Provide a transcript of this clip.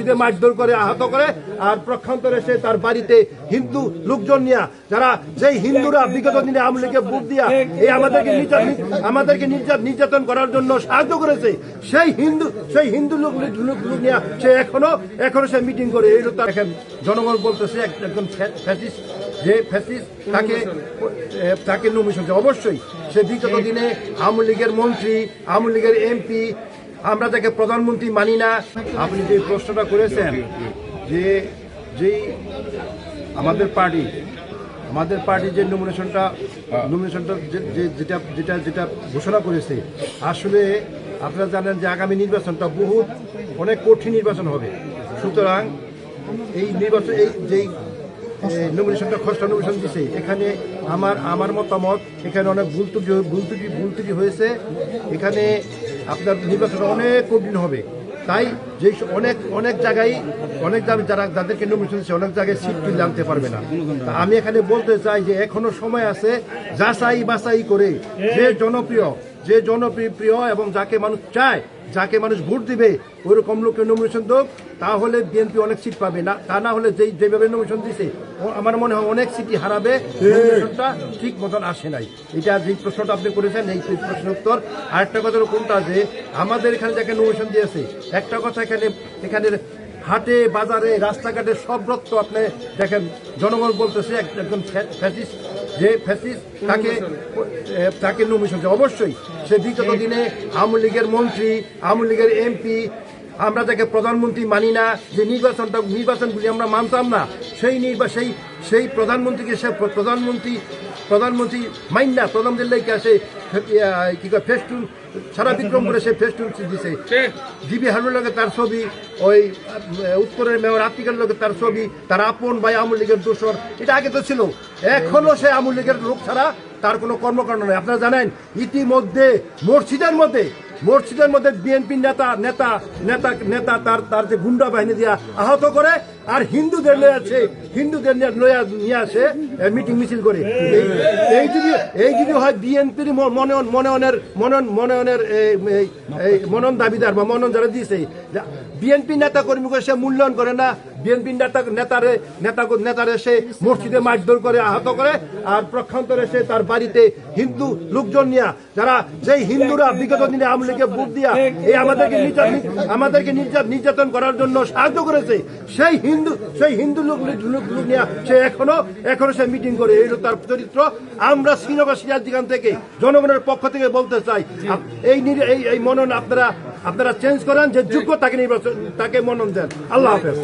মসজিদে মারধর করে, আহত করে, আর প্রক্ষান্তরে সে তার বাড়িতে হিন্দু লোকজন নিয়ে, যারা যেই হিন্দুরা বিগত দিনে আওয়ামী লীগকে বুট দিয়া এই আমাদেরকে আমাদেরকে নির্যাতন করার জন্য সাহায্য করেছে, সেই হিন্দু সেই হিন্দু লোক লোক লোক নিয়ে সে এখনও এখনও সে মিটিং করে। এই তার এখন জনগণ বলতেছে এক- একজন ফ্যাসিস্ট যে ফ্যাসিস্ট তাকে তাকে নমিশন অবশ্যই, সে বিগত দিনে আওয়ামী লীগের মন্ত্রী, আওয়ামী লীগের এমপি আমরা তাকে প্রধানমন্ত্রী মানি না, আপনি যে প্রশ্নটা করেছেন যে যেই আমাদের পার্টি আমাদের পার্টি যে নমিনেশনটা নমিনেশনটা যেটা যেটা যেটা ঘোষণা করেছে, আসলে আপনারা জানেন যে আগামী নির্বাচনটা বহুত, অনেক কঠিন নির্বাচন হবে। সুতরাং এই নির্বাচন, এই যেই নমিনেশনটা খসড়া নমিনেশন দিছে, এখানে আমার আমার মতামত, এখানে অনেক ভুল ত্রুটি ভুল ত্রুটি ভুল ত্রুটি হয়েছে। এখানে আপনার নির্বাচন অনেক কঠিন হবে। তাই যে অনেক অনেক জায়গায় অনেক জায়গায় যারা যাদেরকে নমিনেশন দিচ্ছে অনেক জায়গায় সিট কিনে আনতে পারবে না। তা আমি এখানে বলতে চাই যে এখনও সময় আছে যাচাই বাছাই করে যে জনপ্রিয় যে জনপ্রিয় প্রিয় এবং যাকে মানুষ চায়, যাকে মানুষ ভোট দিবে, ওইরকম লোককে নমিনেশন হোক তাহলে বিএনপি অনেক সিট পাবে। না, তা না হলে যেই যেভাবে নমিনেশন দিছে আমার মনে হয় অনেক সিটই হারাবে। নমিনেশনটা ঠিক মতন আসে নাই। এটা যেই প্রশ্নটা আপনি করেছেন, এই প্রশ্নের উত্তর। আরেকটা কথা কোনটা যে, আমাদের এখানে যাকে নমিনেশন দিয়েছে, একটা কথা এখানে এখানে হাটে, বাজারে, রাস্তাঘাটে সব রক্ত আপনি দেখেন। জনগণ বলতেছে এক- একজন ফ্যাসিস্ট যে ফ্যাসিস তাকে তাকে নমিনেশন অবশ্যই সে বিগত দিনে আওয়ামী লীগের মন্ত্রী আওয়ামী লীগের এমপি আমরা তাকে প্রধানমন্ত্রী মানি না যে নির্বাচনটা নির্বাচনগুলি আমরা মানতাম না সেই নির্বা সেই সেই প্রধানমন্ত্রীকে সে প্রধানমন্ত্রী প্রধানমন্ত্রী মাইন না প্রধানমন্ত্রীর লেগে আসে কি কয় ফেস্টুন সারা বিক্রম করে সে ফেস্টুন দিছে। ডিবি হারুর লগে তার ছবি ওই উত্তরের মেয়র আতিকের লগে তার ছবি তার আপন ভাই আওয়ামী লীগের দোষর এটা আগে তো ছিল। এখনও সে আওয়ামী লীগের লোক ছাড়া তার কোনো কর্মকাণ্ড নেই। আপনারা জানেন ইতিমধ্যে মসজিদের মধ্যে মসজিদের মধ্যে বিএনপি নেতা নেতা নেতা নেতা তার তার যে গুন্ডা বাহিনী দিয়া আহত করে, আর হিন্দুদের লয়ে আছে হিন্দুদের নিয়ে নিয়ে আসে মিটিং মিছিল করে। এই- যদি এই যদি হয় বিএনপির মনন মননের মনন মননের এই- এই- এই মনন দাবিদার বা মনন যারা দিয়েছে বিএনপি নেতা কর্মীকে সে মূল্যায়ন করে না। বিএনপি নেতা নেতারে নেতা নেতারে সে মসজিদে মারধর করে, আহত করে, আর প্রক্ষান্তরে সে তার বাড়িতে হিন্দু লোকজন নিয়ে, যারা যেই হিন্দুরা বিগত দিনে আওয়ামী লীগকে ভোট দিয়া এই আমাদেরকে আমাদেরকে নির্যাতন করার জন্য সাহায্য করেছে, সেই হিন্দু সেই হিন্দু লোক লোক নিয়ে সে এখনও এখনও সে মিটিং করে, এই তার চরিত্র। আমরা শ্রীনগর সিরাজদিগান থেকে জনগণের পক্ষ থেকে বলতে চাই এই এই মনন আপনারা আপনারা চেঞ্জ করেন যে যোগ্য তাকে নির্বাচন তাকে মনন দেন। আল্লাহ হাফেজ।